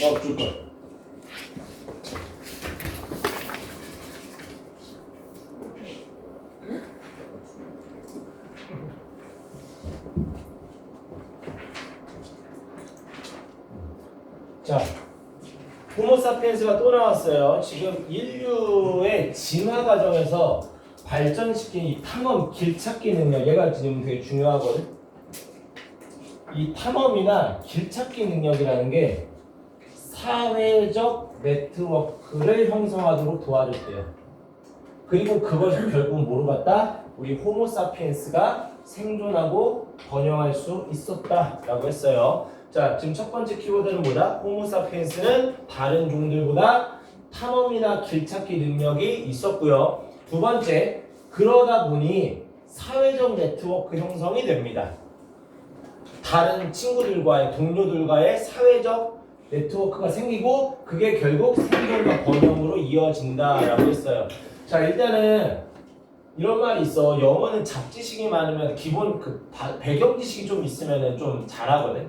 어, 줄 거야. 자, 호모사피엔스가 또 나왔어요. 지금 인류의 진화 과정에서 발전시킨 이 탐험 길찾기 능력, 얘가 지금 되게 중요하거든. 이 탐험이나 길찾기 능력이라는 게 사회적 네트워크를 형성하도록 도와줬대요. 그리고 그것이 결국 뭐로 갔다? 우리 호모사피엔스가 생존하고 번영할 수 있었다라고 했어요. 자, 지금 첫 번째 키워드는 뭐다? 호모사피엔스는 다른 종들보다 탐험이나 길찾기 능력이 있었고요. 두 번째, 그러다 보니 사회적 네트워크 형성이 됩니다. 다른 친구들과의 동료들과의 사회적 네트워크가 생기고 그게 결국 생존과 번영으로 이어진다라고 했어요. 자 일단은 이런 말이 있어. 영어는 잡지식이 많으면 기본 그 바- 배경 지식이 좀 있으면은 좀 잘하거든.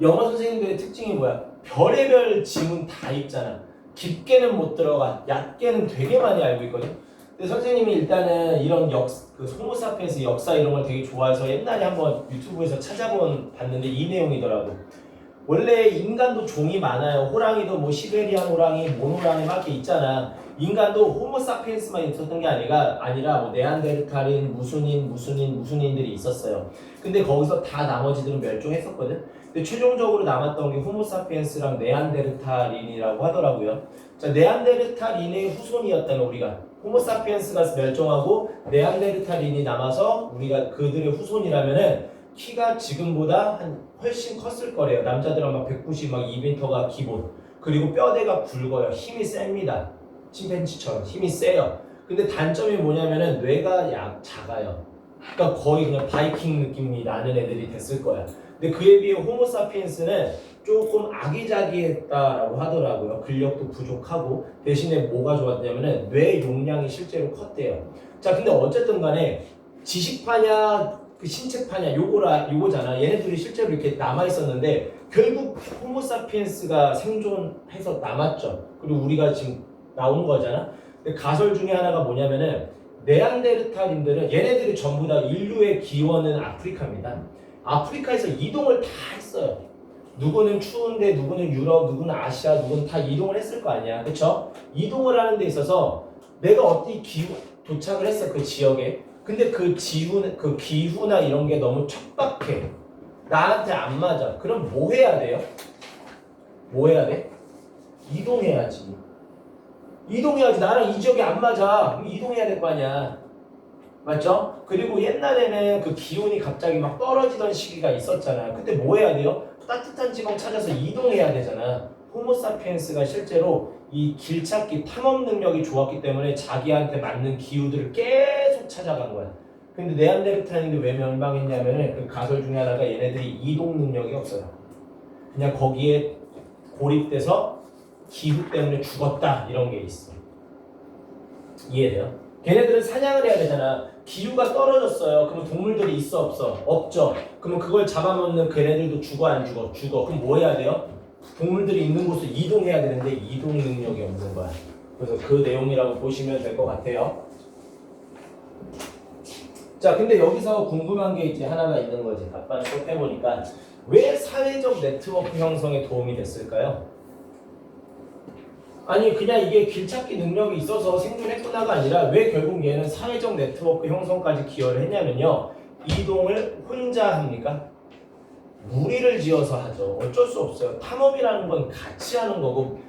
영어 선생님들의 특징이 뭐야? 별의별 지문 다 읽잖아. 깊게는 못 들어가. 얕게는 되게 많이 알고 있거든. 근데 선생님이 일단은 이런 역, 그 호모사피엔스 역사 이런 걸 되게 좋아해서 옛날에 한번 유튜브에서 찾아본 봤는데 이 내용이더라고. 원래 인간도 종이 많아요. 호랑이도 뭐 시베리안 호랑이, 몬호랑이 막 이렇게 있잖아. 인간도 호모사피엔스만 있었던 게 아니라 아니라 뭐 네안데르탈인, 무슨인, 무슨인, 무슨인들이 있었어요. 근데 거기서 다 나머지들은 멸종했었거든. 근데 최종적으로 남았던 게 호모사피엔스랑 네안데르탈인이라고 하더라고요. 자, 네안데르탈인의 후손이었다는 우리가 호모사피엔스가 멸종하고 네안데르탈인이 남아서 우리가 그들의 후손이라면은 키가 지금보다 한 훨씬 컸을 거래요. 남자들은 막 190, 막 2m가 기본. 그리고 뼈대가 굵어요. 힘이 셉니다. 침팬지처럼 힘이 세요. 근데 단점이 뭐냐면은 뇌가 약 작아요. 그러니까 거의 그냥 바이킹 느낌이 나는 애들이 됐을 거야. 근데 그에 비해 호모사피엔스는 조금 아기자기했다라고 하더라고요. 근력도 부족하고 대신에 뭐가 좋았냐면은 뇌 용량이 실제로 컸대요. 자, 근데 어쨌든 간에 지식파냐 그 신체파냐 요거라 요거잖아. 얘네들이 실제로 이렇게 남아 있었는데 결국 호모사피엔스가 생존해서 남았죠. 그리고 우리가 지금 나온 거잖아. 근데 가설 중에 하나가 뭐냐면은 네안데르탈인들은 얘네들이 전부 다 인류의 기원은 아프리카입니다. 아프리카에서 이동을 다 했어요. 누구는 추운데 누구는 유럽, 누구는 아시아, 누구는 다 이동을 했을 거 아니야. 그쵸? 이동을 하는 데 있어서 내가 어디 기후 도착을 했어 그 지역에. 근데 그 지후 그 기후나 이런 게 너무 척박해. 나한테 안 맞아. 그럼 뭐 해야 돼요? 뭐 해야 돼? 이동해야지. 이동해야지. 나랑 이 지역이 안 맞아. 이동해야 될 거 아니야. 맞죠? 그리고 옛날에는 그 기온이 갑자기 막 떨어지던 시기가 있었잖아. 그때 뭐 해야 돼요? 따뜻한 지방 찾아서 이동해야 되잖아. 호모사피엔스가 실제로 이 길찾기 탐험 능력이 좋았기 때문에 자기한테 맞는 기후들을 계속 찾아간 거야. 근데 네안데르탈인이 왜 멸망했냐면은 그 가설 중에 하나가 얘네들이 이동 능력이 없어요. 그냥 거기에 고립돼서 기후 때문에 죽었다 이런 게 있어. 이해돼요? 걔네들은 사냥을 해야 되잖아. 기후가 떨어졌어요. 그러면 동물들이 있어 없어? 없죠. 그러면 그걸 잡아먹는 걔네들도 죽어 안 죽어? 죽어. 그럼 뭐 해야 돼요? 동물들이 있는 곳을 이동해야 되는데 이동 능력이 없는 거야. 그래서 그 내용이라고 보시면 될 것 같아요. 자, 근데 여기서 궁금한 게 이제 하나가 있는 거지. 아빠는 또 해보니까 왜 사회적 네트워크 형성에 도움이 됐을까요? 아니 그냥 이게 길찾기 능력이 있어서 생존했구나가 아니라 왜 결국 얘는 사회적 네트워크 형성까지 기여를 했냐면요 이동을 혼자 합니까? 무리를 지어서 하죠 어쩔 수 없어요 탐험이라는 건 같이 하는 거고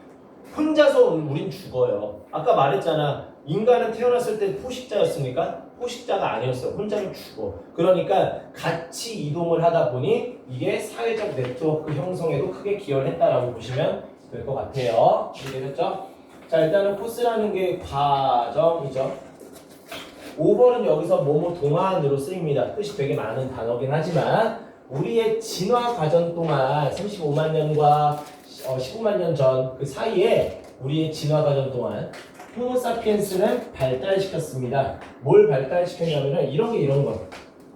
혼자서 우린 죽어요 아까 말했잖아 인간은 태어났을 때 포식자였습니까? 포식자가 아니었어요 혼자는 죽어 그러니까 같이 이동을 하다 보니 이게 사회적 네트워크 형성에도 크게 기여를 했다라고 보시면 될 것 같아요. 이해됐죠? 자, 일단은 코스라는 게 과정이죠. 5번은 여기서 뭐뭐 동안으로 쓰입니다. 뜻이 되게 많은 단어긴 하지만 우리의 진화 과정 동안 35만 년과 어, 15만 년 전 그 사이에 우리의 진화 과정 동안 호모사피엔스는 발달시켰습니다. 뭘 발달시켰냐면은 이런 게 이런 거.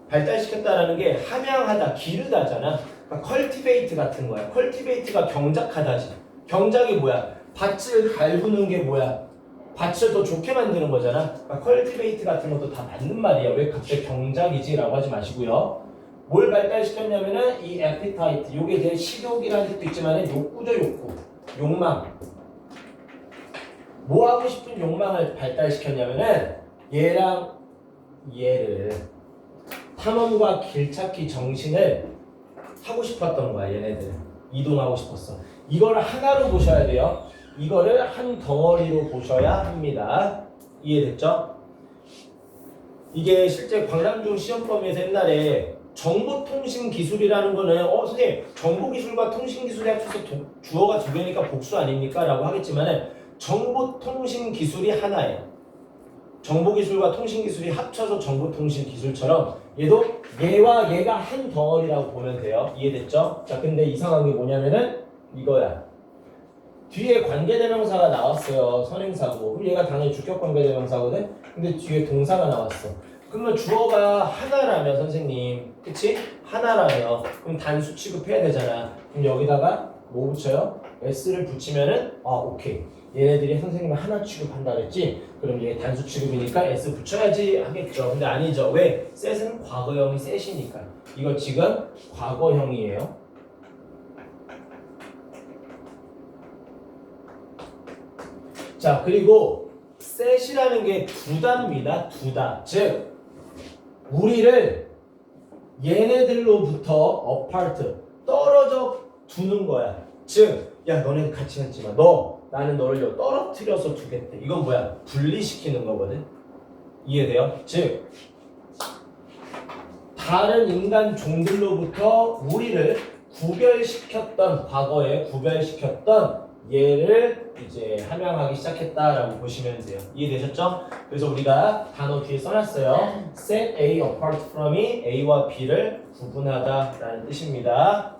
발달시켰다라는 게 함양하다, 기르다잖아. 그러니까 컬티베이트 같은 거야. 컬티베이트가 경작하다지. 경작이 뭐야? 밭을 갈구는 게 뭐야? 밭을 더 좋게 만드는 거잖아. 그러니까 컬티베이트 같은 것도 다 맞는 말이야. 왜 갑자기 경작이지라고 하지 마시고요. 뭘 발달시켰냐면은 이 에피타이트, 요게 이제 식욕이라는 뜻도 있지만 욕구죠, 욕구. 욕망. 뭐 하고 싶은 욕망을 발달시켰냐면은 얘랑 얘를 탐험과 길찾기 정신을 하고 싶었던 거야, 얘네들. 이동하고 싶었어. 이걸 하나로 보셔야 돼요. 이거를 한 덩어리로 보셔야 합니다. 이해됐죠? 이게 실제 광남중 시험 범위에서 옛날에 정보통신 기술이라는 거는 어 선생님 정보기술과 통신기술이 합쳐서 도- 주어가 두 개니까 복수 아닙니까? 라고 하겠지만은 정보통신 기술이 하나예요. 정보기술과 통신기술이 합쳐서 정보통신기술처럼 얘도 얘와 얘가 한 덩어리라고 보면 돼요. 이해됐죠? 자 근데 이상한 게 뭐냐면은 이거야. 뒤에 관계대명사가 나왔어요. 선행사고. 그럼 얘가 당연히 주격 관계대명사거든. 근데 뒤에 동사가 나왔어. 그러면 주어가 하나라면 선생님, 그치? 하나라면 그럼 단수 취급해야 되잖아. 그럼 여기다가 뭐 붙여요? s를 붙이면은 아 오케이. 얘네들이 선생님을 하나 취급한다 그랬지? 그럼 얘 단수 취급이니까 s 붙여야지 하겠죠. 근데 아니죠. 왜? 셋은 과거형이 셋이니까. 이거 지금 과거형이에요. 자 그리고 셋이라는 게 두다입니다. 두다. 즉 우리를 얘네들로부터 어파트 떨어져 두는 거야. 즉, 야 너네 같이 앉지 마. 너 나는 너를 여- 떨어뜨려서 두겠대. 이건 뭐야? 분리시키는 거거든. 이해돼요? 즉 다른 인간 종들로부터 우리를 구별시켰던 과거에 구별시켰던 얘를 이제 함양하기 시작했다라고 보시면 돼요. 이해되셨죠? 그래서 우리가 단어 뒤에 써놨어요. Set A apart from이 A와 B를 구분하다라는 뜻입니다.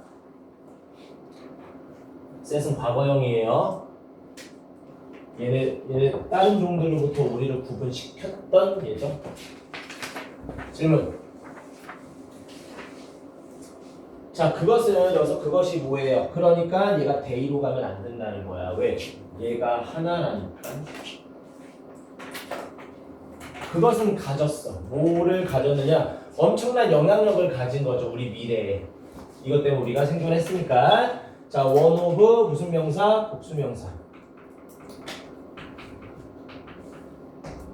set은 과거형이에요. 얘네 얘네 다른 종들로부터 우리를 구분시켰던 예죠. 질문. 자, 그것은 여기서 그것이 뭐예요? 그러니까 얘가 대의로 가면 안 된다는 거야. 왜? 얘가 하나라니까. 그것은 가졌어. 뭐를 가졌느냐? 엄청난 영향력을 가진 거죠. 우리 미래에. 이것 때문에 우리가 생존했으니까. 자, 원 오브 무슨 명사? 복수 명사.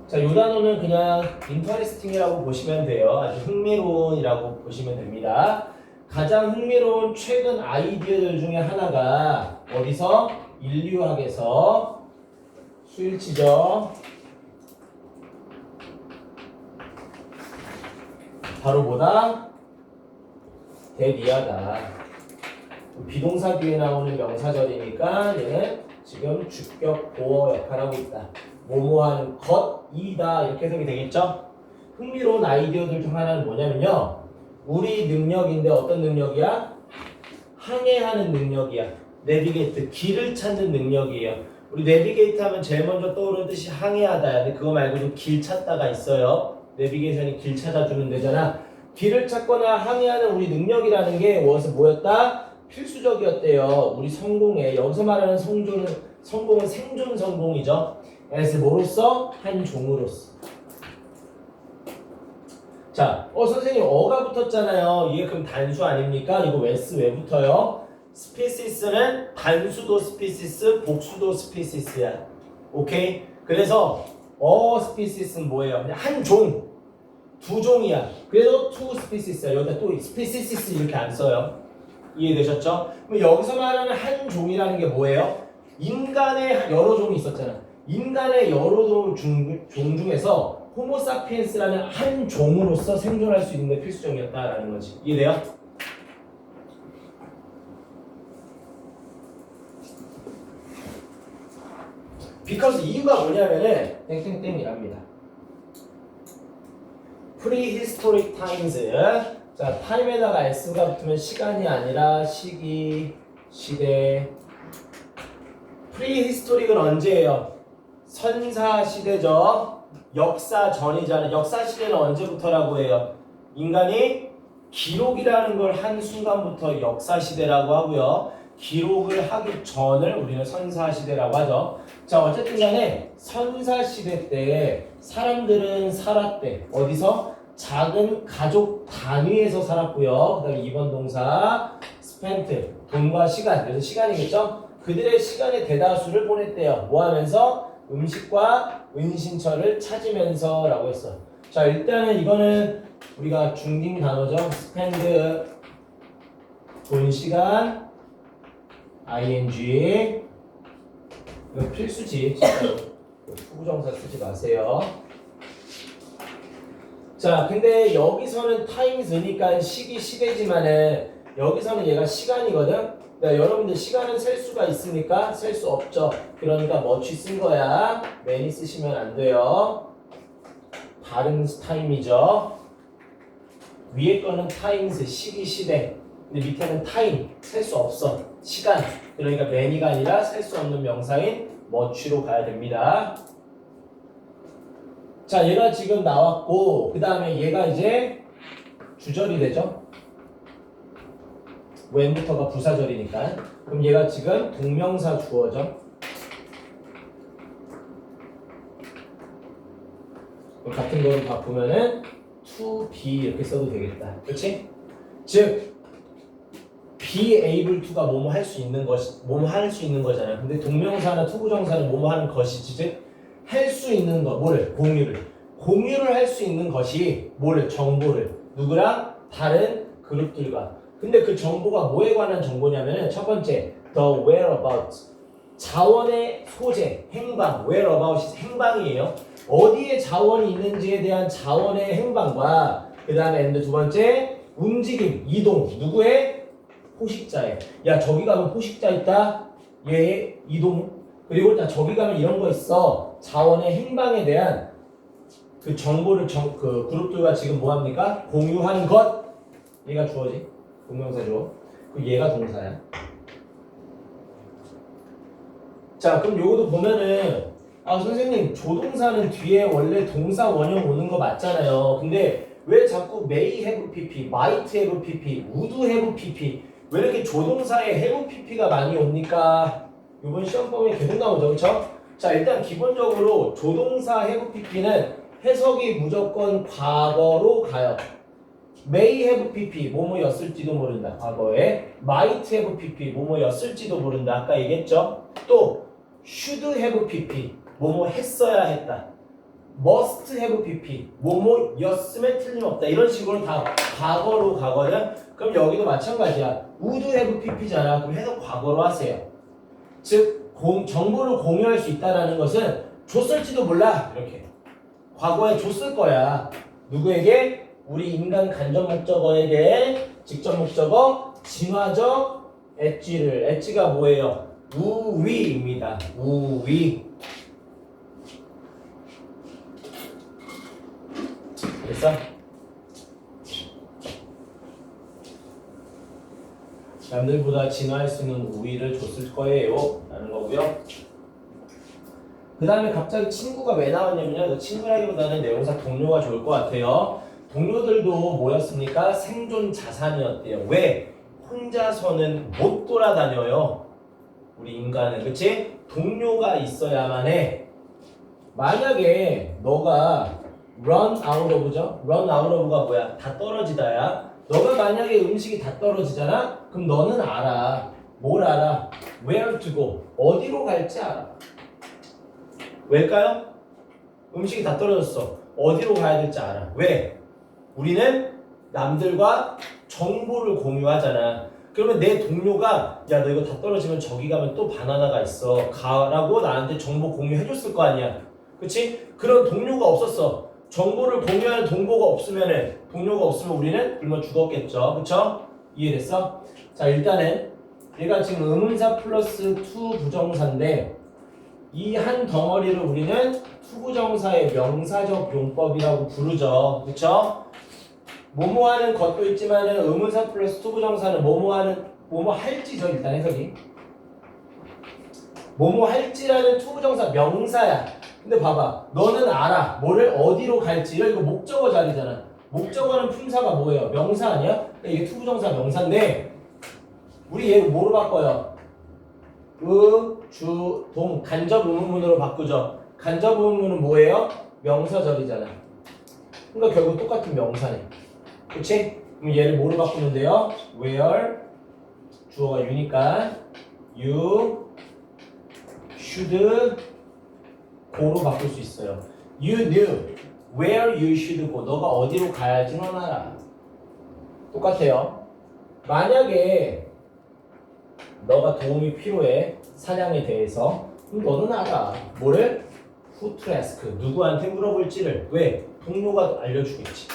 자, 요 단어는 그냥 interesting이라고 보시면 돼요. 아주 흥미로운이라고 보시면 됩니다. 가장 흥미로운 최근 아이디어들 중에 하나가 어디서 인류학에서 수일치죠. 바로 뭐다? 대리하다. 비동사 뒤에 나오는 명사절이니까 얘는 지금 주격 보어 역할하고 있다. 뭐뭐하는 것이다 이렇게 해석이 되겠죠? 흥미로운 아이디어들 중 하나는 뭐냐면요. 우리 능력인데 어떤 능력이야? 항해하는 능력이야. 내비게이트, 길을 찾는 능력이에요. 우리 내비게이트 하면 제일 먼저 떠오르는 뜻이 항해하다야. 근데 그거 말고도 길 찾다가 있어요. 내비게이션이 길 찾아주는 데잖아. 길을 찾거나 항해하는 우리 능력이라는 게 무엇을 뭐였다? 필수적이었대요. 우리 성공에 여기서 말하는 성존은 성공은 생존 성공이죠. 그래서 뭐로서 한 종으로서. 자, 어 선생님 어가 붙었잖아요. 이게 그럼 단수 아닙니까? 이거 웨스 왜 붙어요? 스피시스는 단수도 스피시스, 복수도 스피시스야. 오케이? 그래서 어 스피시스는 뭐예요? 그냥 한 종, 두 종이야. 그래서 투 스피시스야. 여기다 또 스피시스 이렇게 안 써요. 이해되셨죠? 그럼 여기서 말하는 한 종이라는 게 뭐예요? 인간의 여러 종이 있었잖아. 인간의 여러 종, 중, 종 중에서 호모사피엔스라는 한 종으로서 생존할 수 있는 게 필수종이었다라는 거지. 이해돼요? because 이유가 뭐냐면은 땡땡땡이랍니다. prehistoric times 자 타임에다가 s가 붙으면 시간이 아니라 시기, 시대 prehistoric은 언제예요? 선사 시대죠. 역사 전이잖아요. 역사 시대는 언제부터라고 해요? 인간이 기록이라는 걸 한 순간부터 역사 시대라고 하고요. 기록을 하기 전을 우리는 선사 시대라고 하죠. 자, 어쨌든 간에 선사 시대 때 사람들은 살았대. 어디서? 작은 가족 단위에서 살았고요. 그다음에 2번 동사 spent 돈과 시간. 그래서 시간이겠죠? 그들의 시간의 대다수를 보냈대요. 뭐 하면서? 음식과 은신처를 찾으면서 라고 했어. 자, 일단은 이거는 우리가 중딩 단어죠. spend 돈 시간 ing 이거 필수지 후부정사 쓰지 마세요. 자, 근데 여기서는 times니까 시기 시대지만은 여기서는 얘가 시간이거든. 그러니까 여러분들 시간은 셀 수가 있습니까? 셀 수 없죠. 그러니까 뭐취 쓴 거야. many 쓰시면 안 돼요. 다른 타임이죠. 위에 거는 times 시기 시대. 근데 밑에는 time 셀수 없어. 시간. 그러니까 many가 아니라 셀 수 없는 명사인 much로 가야 됩니다. 자, 얘가 지금 나왔고 그 다음에 얘가 이제 주절이 되죠. When부터가 부사절이니까. 그럼 얘가 지금 동명사 주어죠. 같은 거로 바꾸면은 to be 이렇게 써도 되겠다. 그렇지? 즉 be able to가 뭐뭐 할 수 있는 것이 뭐뭐 할 수 있는 거잖아요. 근데 동명사나 투부정사는 뭐뭐 하는 것이지 즉 할 수 있는 거 뭐를 공유를 공유를 할 수 있는 것이 뭐를 정보를 누구랑 다른 그룹들과 근데 그 정보가 뭐에 관한 정보냐면은 첫 번째 the whereabouts. 자원의 소재 행방. whereabout이 행방이에요. 어디에 자원이 있는지에 대한 자원의 행방과 그 다음에 두 번째 움직임 이동. 누구의? 포식자의. 야 저기 가면 포식자 있다. 얘 이동. 그리고 나 저기 가면 이런 거 있어. 자원의 행방에 대한 그 정보를 정, 그 그룹들과 지금 뭐 합니까? 공유하는 것. 얘가 주어지 동명사죠. 그 얘가 동사야. 자 그럼 요것도 보면은 아 선생님 조동사는 뒤에 원래 동사 원형 오는 거 맞잖아요. 근데 왜 자꾸 may have pp, might have pp, would have pp 왜 이렇게 조동사에 have pp가 많이 옵니까? 이번 시험 범위에 계속 나오죠. 그쵸? 자 일단 기본적으로 조동사 have pp는 해석이 무조건 과거로 가요 may have pp 뭐뭐였을지도 모른다. 과거에 might have pp 뭐뭐였을지도 모른다. 아까 얘기했죠? 또 should have pp 뭐뭐 했어야 했다. must have pp 뭐뭐였으면 틀림없다. 이런 식으로 다 과거로 가거든 그럼 여기도 마찬가지야. would have pp잖아. 그럼 해석 과거로 하세요. 즉 공- 정보를 공유할 수 있다라는 것은 줬을지도 몰라. 이렇게. 과거에 줬을 거야. 누구에게 우리 인간 간접 목적어에게 직접 목적어 진화적 엣지를 엣지가 뭐예요? 우위입니다. 우위. 됐어? 남들보다 진화할 수 있는 우위를 줬을 거예요. 라는 거고요. 그 다음에 갑자기 친구가 왜 나왔냐면요. 그 친구라기보다는 내용사 동료가 좋을 것 같아요 동료들도 뭐였습니까? 생존 자산이었대요 왜? 혼자서는 못 돌아다녀요 우리 인간은 그치? 동료가 있어야만 해 만약에 너가 run out of죠? run out of가 뭐야? 다 떨어지다야 너가 만약에 음식이 다 떨어지잖아? 그럼 너는 알아 뭘 알아? where to go 어디로 갈지 알아 왜일까요? 음식이 다 떨어졌어 어디로 가야 될지 알아 왜? 우리는 남들과 정보를 공유하잖아 그러면 내 동료가 야 너 이거 다 떨어지면 저기 가면 또 바나나가 있어 가라고 나한테 정보 공유해줬을 거 아니야 그치? 그런 동료가 없었어 정보를 공유하는 동료가 없으면은 동료가 없으면 우리는 굶어 죽었겠죠 그쵸? 이해됐어? 자 일단은 얘가 지금 의문사 플러스 투 부정사인데 이 한 덩어리를 우리는 투부정사의 명사적 용법이라고 부르죠 그쵸? 뭐뭐 하는 것도 있지만은 의문사 플러스 투부정사는 뭐뭐 하는 뭐뭐 할지죠 일단 해석이 뭐뭐 할지라는 투부정사 명사야 근데 봐봐 너는 알아 뭐를 어디로 갈지를 이거 목적어 자리잖아 목적어는 품사가 뭐예요 명사 아니야 이게 투부정사 명사인데 우리 얘 뭐로 바꿔요? 의, 주, 동 간접 의문문으로 바꾸죠. 간접 의문문은 뭐예요? 명사절이잖아. 그러니까 결국 똑같은 명사네. 그치? 그럼 얘를 뭐로 바꾸면 돼요? where 주어가 you니까 you should go로 바꿀 수 있어요. You knew where you should go. 너가 어디로 가야지 넌 알아. 똑같아요. 만약에 너가 도움이 필요해 사냥에 대해서 그럼 너는 알아. 뭐를? Who to ask. 누구한테 물어볼지를 왜? 동료가 알려주겠지.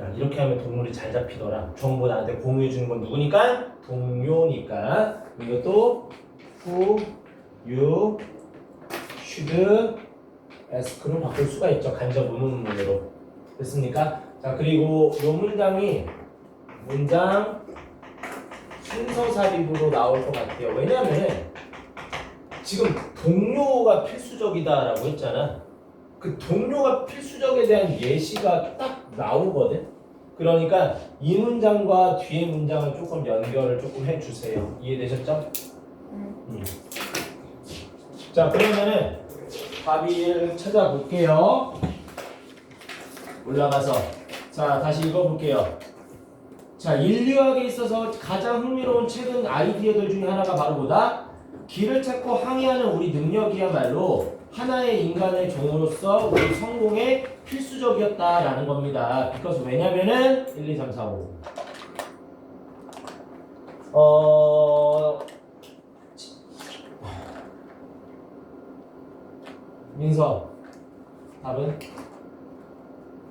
야 이렇게 하면 동물이 잘 잡히더라. 정보 나한테 공유해 주는 건 누구니까? 동료니까. 이것도 who you should ask로 바꿀 수가 있죠. 간접 의문문으로. 됐습니까? 자 그리고 이 문장이 문장 순서 삽입으로 나올 것 같아요. 왜냐하면 지금 동료가 필수적이다라고 했잖아. 그 동료가 필수적에 대한 예시가 딱 나오거든. 그러니까 이 문장과 뒤에 문장을 조금 연결을 조금 해주세요. 이해되셨죠? 음. 자 그러면은 답을 찾아볼게요. 올라가서 자 다시 읽어볼게요. 자 인류학에 있어서 가장 흥미로운 최근 아이디어들 중에 하나가 바로 뭐다? 길을 찾고 항해하는 우리 능력이야말로 하나의 인간의 종으로서 우리 성공에 필수적이었다라는 겁니다. because 왜냐면은 1, 2, 3, 4, 5. 어 민서 답은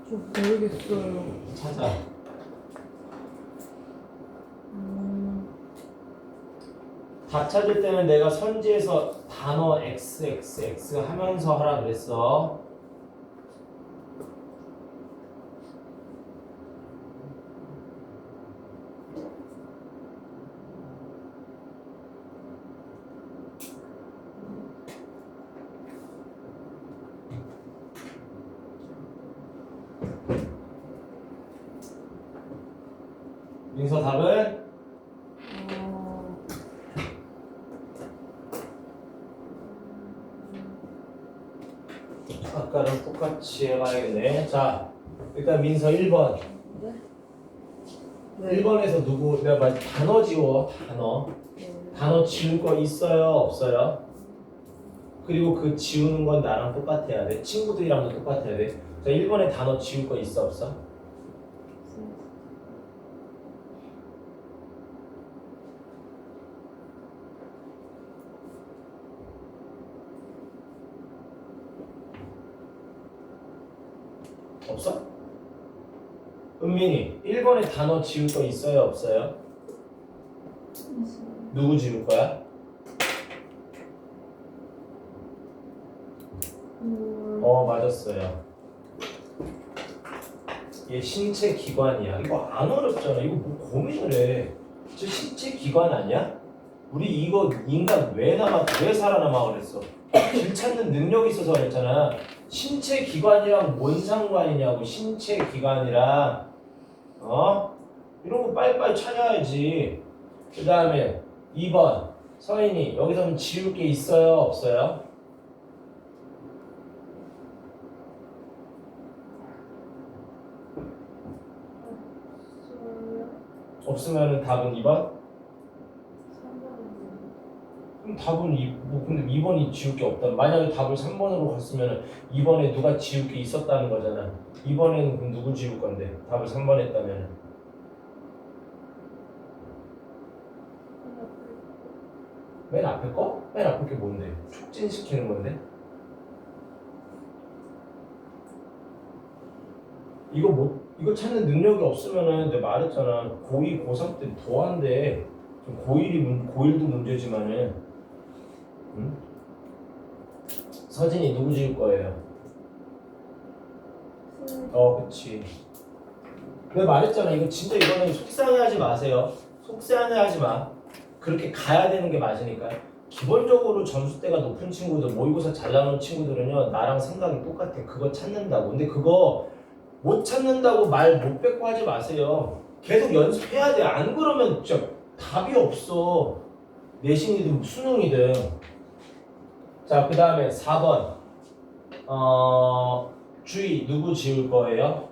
저 모르겠어요. 찾아. 음, 답 찾을 때는 내가 선지에서 단어 xxx 하면서 하라 그랬어. 민서 답은 어, 아까랑 똑같이 해봐야겠네. 자, 일단 민서 1번. 네? 네. 1번에서 누구, 내가 말 단어 지워, 단어. 네. 단어 지울 거 있어요, 없어요? 그리고 그 지우는 건 나랑 똑같아야 돼. 친구들이랑도 똑같아야 돼. 자, 1번에 단어 지울 거 있어, 없어? 없어? 은민이 1번에 단어 지울 거 있어요, 없어요? 누구 지울 거야? 음, 어 맞았어요. 얘 신체 기관이야. 이거 안 어렵잖아. 이거 뭐 고민을 해. 저 신체 기관 아니야? 우리 이거 인간 왜 남아 왜 살아남아 그랬어? 길 찾는 능력이 있어서 그랬잖아. 신체 기관이랑 뭔 상관이냐고 신체 기관이랑 어 이런 거 빨리빨리 찾아야지. 그 다음에 2번 서인이 여기서 지울 게 있어요 없어요? 없으면은 답은 2번? 그럼 답은 2, 뭐 근데 2번이 지울 게 없다. 만약에 답을 3번으로 갔으면 2번에 누가 지울 게 있었다는 거잖아. 2번에는 그럼 누구 지울 건데? 답을 3번 했다면. 맨 앞에 거? 맨 앞에 게 뭔데? 촉진시키는 건데? 이거 뭐 이거 찾는 능력이 없으면은 내가 말했잖아 고2 고3 때 도한데 고1이 문, 고1도 문제지만은 응? 서진이 누구 지을 거예요? 어 그치 내가 말했잖아 이거 진짜 이거는 속상해하지 마세요 속상해하지 마 그렇게 가야 되는 게 맞으니까 기본적으로 점수대가 높은 친구들 모의고사 잘 나오는 친구들은요 나랑 생각이 똑같아 그거 찾는다고 근데 그거 못 찾는다고 말 못 뱉고 하지 마세요 계속 연습해야 돼. 안 그러면 진짜 답이 없어. 내신이든 수능이든. 자, 그 다음에 4번. 어, 주의 누구 지울 거예요?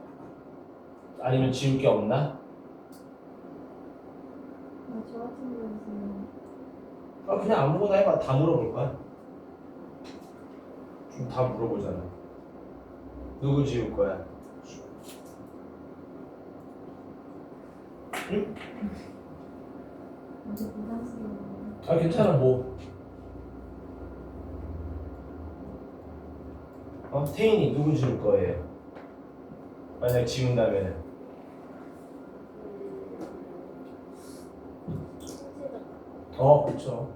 아니면 지울 게 없나? 아, 저 같은 경우는 아, 그냥 아무거나 해봐. 다 물어볼 거야. 좀 다 물어보잖아. 누구 지울 거야? 아주 부담스러워. 아, 괜찮아. 뭐. 어, 태인이 누구 지울 거예요? 만약 지운다면은. 어, 그렇죠.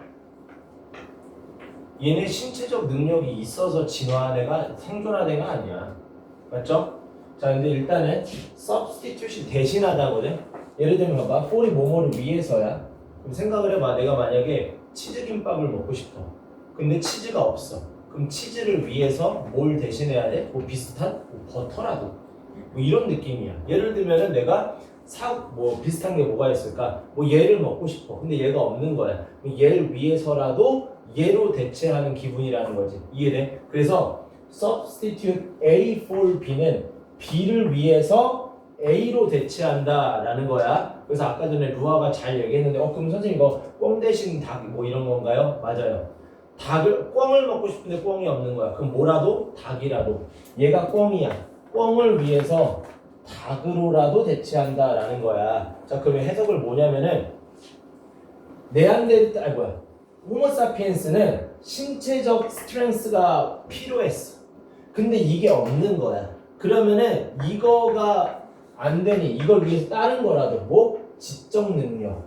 얘네 신체적 능력이 있어서 생존한 애가 아니야. 맞죠? 자, 근데 일단은 substitute이 대신하다거든. 예를 들면 봐봐. 폴이 뭐뭐를 위해서야. 그럼 생각을 해봐. 내가 만약에 치즈김밥을 먹고 싶어. 근데 치즈가 없어. 그럼 치즈를 위해서 뭘 대신해야 돼? 뭐 비슷한 뭐 버터라도. 뭐 이런 느낌이야. 예를 들면은 내가 사 뭐 비슷한 게 뭐가 있을까? 뭐 얘를 먹고 싶어. 근데 얘가 없는 거야. 얘를 위해서라도 얘로 대체하는 기분이라는 거지. 이해돼? 그래서 substitute A for B는 B를 위해서 A로 대체한다라는 거야. 그래서 아까 전에 루아가 잘 얘기했는데, 어 그럼 선생님 이거 꽝 대신 닭 뭐 이런 건가요? 맞아요. 닭을 꽝을 먹고 싶은데 꽝이 없는 거야. 그럼 뭐라도 닭이라도 얘가 꽝이야. 꽝을 위해서 닭으로라도 대체한다라는 거야. 자 그러면 해석을 뭐냐면은 네안데르 아니 뭐야 호모사피엔스는 신체적 스트렝스가 필요했어. 근데 이게 없는 거야. 그러면은 이거가 안 되니 이걸 위해서 다른 거라도 뭐 지적 능력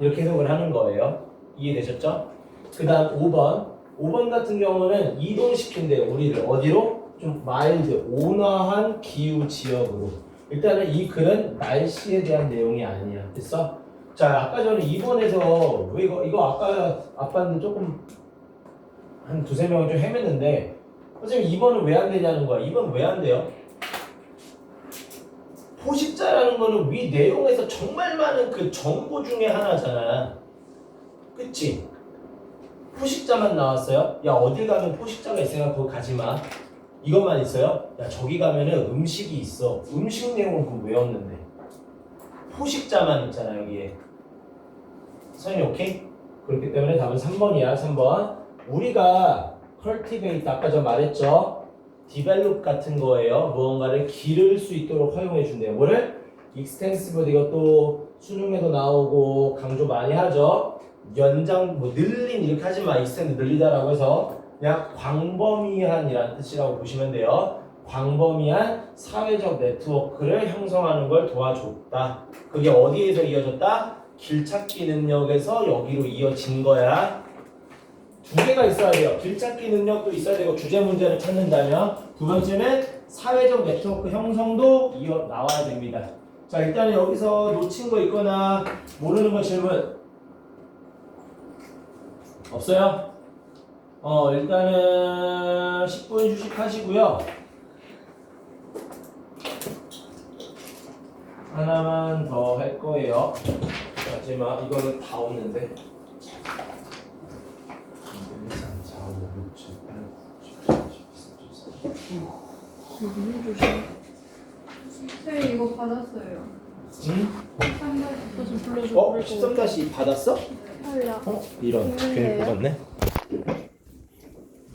이렇게 해석을 하는 거예요. 이해되셨죠? 그 다음 5번. 5번 같은 경우는 이동시킨대 우리를. 어디로? 좀 마일드 온화한 기후 지역으로. 일단은 이 글은 날씨에 대한 내용이 아니야. 됐어? 자 아까 전에 2번에서 왜 이거 이거 아까 아빠는 조금 한 두세 명이 좀 헤맸는데 선생님 2번은 왜 안 되냐는 거야. 2번 왜 안 돼요? 포식자라는 거는 위 내용에서 정말 많은 그 정보 중에 하나잖아. 그치? 포식자만 나왔어요? 야 어딜 가면 포식자가 있으니까 거기 가지 마. 이것만 있어요? 야 저기 가면은 음식이 있어. 음식 내용을 그럼 외웠는데? 포식자만 있잖아 여기에. 선생님 오케이? 그렇기 때문에 답은 3번이야 3번. 우리가 cultivate 아까 저 말했죠? develop 같은 거예요. 무언가를 기를 수 있도록 허용해 준대요. 뭐를? extensive 이것도 수능에도 나오고 강조 많이 하죠 연장 뭐 늘린 이렇게 하지 마 extend 늘리다라고 해서 그냥 광범위한이라는 뜻이라고 보시면 돼요 광범위한 사회적 네트워크를 형성하는 걸 도와줬다 그게 어디에서 이어졌다? 길찾기 능력에서 여기로 이어진 거야. 두 개가 있어야 돼요. 길찾기 능력도 있어야 되고 주제 문제를 찾는다면 두 번째는 사회적 네트워크 형성도 이어 나와야 됩니다. 자 일단 여기서 놓친 거 있거나 모르는 거 질문 없어요? 어 일단은 10분 휴식하시고요. 하나만 더 할 거예요. 마지막 이거는 다 없는데. 1, 2, 3, 4, 5, 6, 7, 8, 9, 10, 11, 12, 13, 14. 눈 조심. 선생님 이거 받았어요. 응? 한달 좀 불러줘. 어? 13-2 받았어? 어? 이런 네. 괜히 뽑았네